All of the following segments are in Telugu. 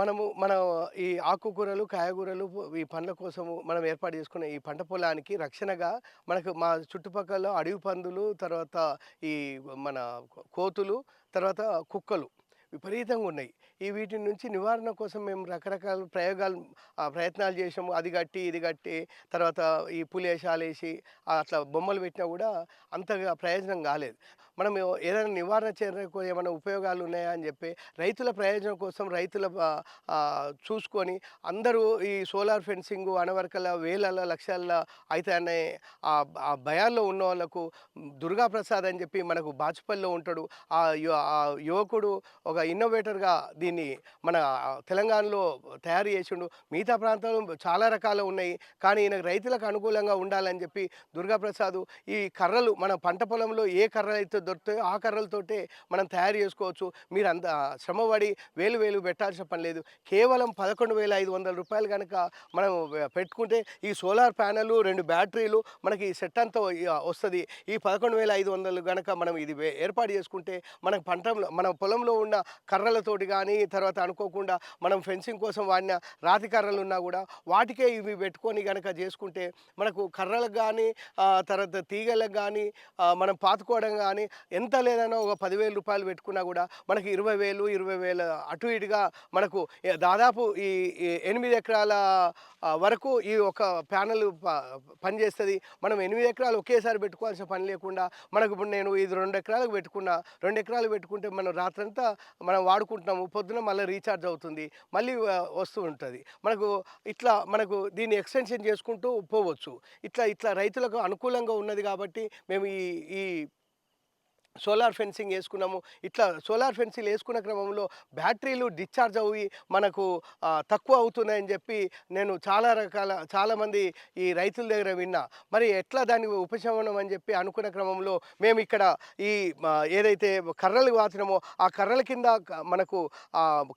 మనము మన ఈ ఆకుకూరలు, కాయగూరలు ఈ పండ్ల కోసము మనం ఏర్పాటు చేసుకున్న ఈ పంట పొలానికి రక్షణగా మనకు మా చుట్టుపక్కల అడవి పందులు, తర్వాత ఈ మన కోతులు, తర్వాత కుక్కలు విపరీతంగా ఉన్నాయి. ఈ వీటి నుంచి నివారణ కోసం మేము రకరకాల ప్రయోగాలు ప్రయత్నాలు చేసాము. అది కట్టి, ఇది కట్టి, తర్వాత ఈ పులేశాలేసి అట్లా బొమ్మలు పెట్టినా కూడా అంతగా ప్రయోజనం కాలేదు. మనం ఏదైనా నివారణ చర్యకు ఏమైనా ఉపయోగాలు ఉన్నాయా అని చెప్పి రైతుల ప్రయోజనం కోసం రైతుల చూసుకొని అందరూ ఈ సోలార్ ఫెన్సింగ్ అనవరకల వేలల, లక్షల అయితాయనే ఆ భయాల్లో ఉన్నోళ్ళకు దుర్గా ప్రసాద్ అని చెప్పి మనకు బాచుపల్లిలో ఉంటాడు. ఆ యు ఆ యువకుడు ఒక ఇన్నోవేటర్‌గా దీన్ని మన తెలంగాణలో తయారు చేసిండు. మిగతా ప్రాంతాలు చాలా రకాలు ఉన్నాయి. కానీ ఈయన రైతులకు అనుకూలంగా ఉండాలని చెప్పి దుర్గాప్రసాద్ ఈ కర్రలు మన పంట పొలంలో ఏ కర్రలైతే దొరుకుతాయో ఆ కర్రలతోటే మనం తయారు చేసుకోవచ్చు. మీరు అంత శ్రమపడి వేలు వేలు పెట్టాల్సిన పని లేదు. కేవలం 11,500 రూపాయలు కనుక మనం పెట్టుకుంటే ఈ సోలార్ ప్యానెలు, రెండు బ్యాటరీలు మనకి ఈ సెట్ అంతా వస్తుంది ఈ పదకొండు వేల ఐదు వందలు కనుక మనం ఇది ఏర్పాటు చేసుకుంటే మన పంటలో మన పొలంలో ఉన్న కర్రలతోటి కానీ తర్వాత అనుకోకుండా మనం ఫెన్సింగ్ కోసం వాడిన రాతి కర్రలు ఉన్నా కూడా వాటికే ఇవి పెట్టుకొని గనక చేసుకుంటే మనకు కర్రలకు కానీ తర్వాత తీగలకు కానీ మనం పాతుకోవడం కానీ ఎంత లేదన్నా ఒక పదివేల రూపాయలు పెట్టుకున్నా కూడా మనకి ఇరవై వేలు ఇరవై వేల అటు ఇటుగా మనకు దాదాపు ఈ ఎనిమిది ఎకరాల వరకు ఈ ఒక ప్యానెల్ ప మనం ఎనిమిది ఎకరాలు ఒకేసారి పెట్టుకోవాల్సిన పని లేకుండా మనకు ఇప్పుడు నేను ఇది రెండు ఎకరాలకు పెట్టుకున్నా. రెండు ఎకరాలు పెట్టుకుంటే మనం రాత్రంతా మనం వాడుకుంటున్నాము. పొద్దున మళ్ళీ రీఛార్జ్ అవుతుంది. మళ్ళీ వస్తూ ఉంటుంది మనకు ఇట్లా మనకు దీన్ని ఎక్స్‌టెన్షన్ చేసుకుంటూ పోవచ్చు. ఇట్లా ఇట్లా రైతులకు అనుకూలంగా ఉన్నది కాబట్టి మేము ఈ ఈ సోలార్ ఫెన్సింగ్ వేసుకున్నాము ఇట్లా సోలార్ ఫెన్సింగ్ వేసుకున్న క్రమంలో బ్యాటరీలు డిశ్చార్జ్ అవి మనకు తక్కువ అవుతున్నాయని చెప్పి నేను చాలా రకాల చాలామంది ఈ రైతుల దగ్గర విన్నా. మరి ఎట్లా దానికి ఉపశమనం అని చెప్పి అనుకున్న క్రమంలో మేము ఇక్కడ ఈ ఏదైతే కర్రలు వాచినామో ఆ కర్రల కింద మనకు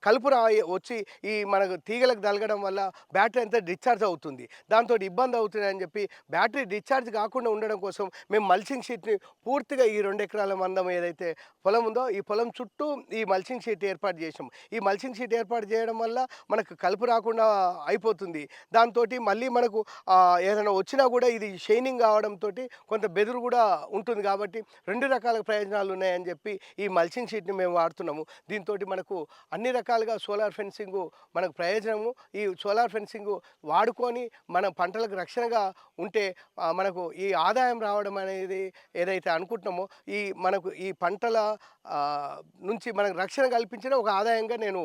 కలుపు రాయి వచ్చి ఈ మనకు తీగలకు తలగడం వల్ల బ్యాటరీ అంతా డిశ్చార్జ్ అవుతుంది. దాంతో ఇబ్బంది అవుతుందని చెప్పి బ్యాటరీ డిశ్చార్జ్ కాకుండా ఉండడం కోసం మేము మల్చింగ్ షీట్‌ని పూర్తిగా ఈ రెండు ఎకరాల మన మందం ఏదైతే పొలం ఉందో ఈ పొలం చుట్టూ ఈ మల్చింగ్ షీట్ ఏర్పాటు చేసాం. ఈ మల్చింగ్ షీట్ ఏర్పాటు చేయడం వల్ల మనకు కలుపు రాకుండా అయిపోతుంది. దాంతో మళ్ళీ మనకు ఏదైనా వచ్చినా కూడా ఇది షైనింగ్ కావడంతో కొంత బెదురు కూడా ఉంటుంది కాబట్టి రెండు రకాల ప్రయోజనాలు ఉన్నాయని చెప్పి ఈ మల్చింగ్ షీట్‌ని మేము వాడుతున్నాము. దీంతో మనకు అన్ని రకాలుగా సోలార్ ఫెన్సింగ్ మనకు ప్రయోజనము. ఈ సోలార్ ఫెన్సింగ్ వాడుకొని మన పంటలకు రక్షణగా ఉంటే మనకు ఈ ఆదాయం రావడం అనేది ఏదైతే అనుకుంటున్నామో ఈ మన మనకు ఈ పంటల నుంచి మనకు రక్షణ కల్పించడం ఒక ఆదాయంగా నేను